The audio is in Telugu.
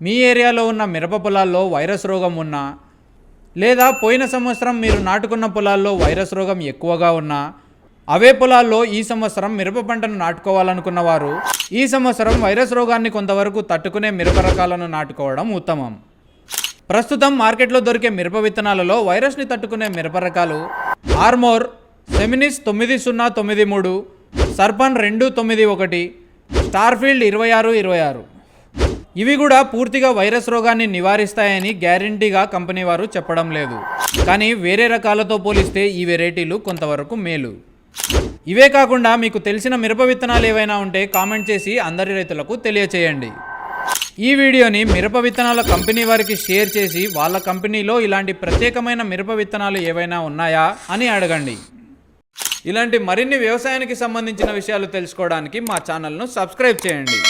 మీ ఏరియాలో ఉన్న మిరప పొలాల్లో వైరస్ రోగం ఉన్నా లేదా పోయిన సంవత్సరం మీరు నాటుకున్న పొలాల్లో వైరస్ రోగం ఎక్కువగా ఉన్నా అవే పొలాల్లో ఈ సంవత్సరం మిరప పంటను నాటుకోవాలనుకున్న వారు ఈ సంవత్సరం వైరస్ రోగాన్ని కొంతవరకు తట్టుకునే మిరప రకాలను నాటుకోవడం ఉత్తమం. ప్రస్తుతం మార్కెట్లో దొరికే మిరప విత్తనాలలో వైరస్ని తట్టుకునే మిరప రకాలు ఆర్మోర్ సెమినిస్ తొమ్మిది సున్నా తొమ్మిది మూడు సర్పన్ రెండు తొమ్మిది ఒకటి స్టార్ఫీల్డ్ ఇరవై ఆరు ఇరవై ఆరు. ఇవి కూడా పూర్తిగా వైరస్ రోగాన్ని నివారిస్తాయని గ్యారంటీగా కంపెనీ వారు చెప్పడం లేదు. కానీ వేరే రకాలతో పోలిస్తే ఈ వెరైటీలు కొంతవరకు మేలు. ఇవే కాకుండా మీకు తెలిసిన మిరప విత్తనాలు ఏవైనా ఉంటే కామెంట్ చేసి అందరి రైతులకు తెలియచేయండి. ఈ వీడియోని మిరప విత్తనాల కంపెనీ వారికి షేర్ చేసి వాళ్ళ కంపెనీలో ఇలాంటి ప్రత్యేకమైన మిరప విత్తనాలు ఏవైనా ఉన్నాయా అని అడగండి. ఇలాంటి మరిన్ని వ్యవసాయానికి సంబంధించిన విషయాలు తెలుసుకోవడానికి మా ఛానల్ను సబ్స్క్రైబ్ చేయండి.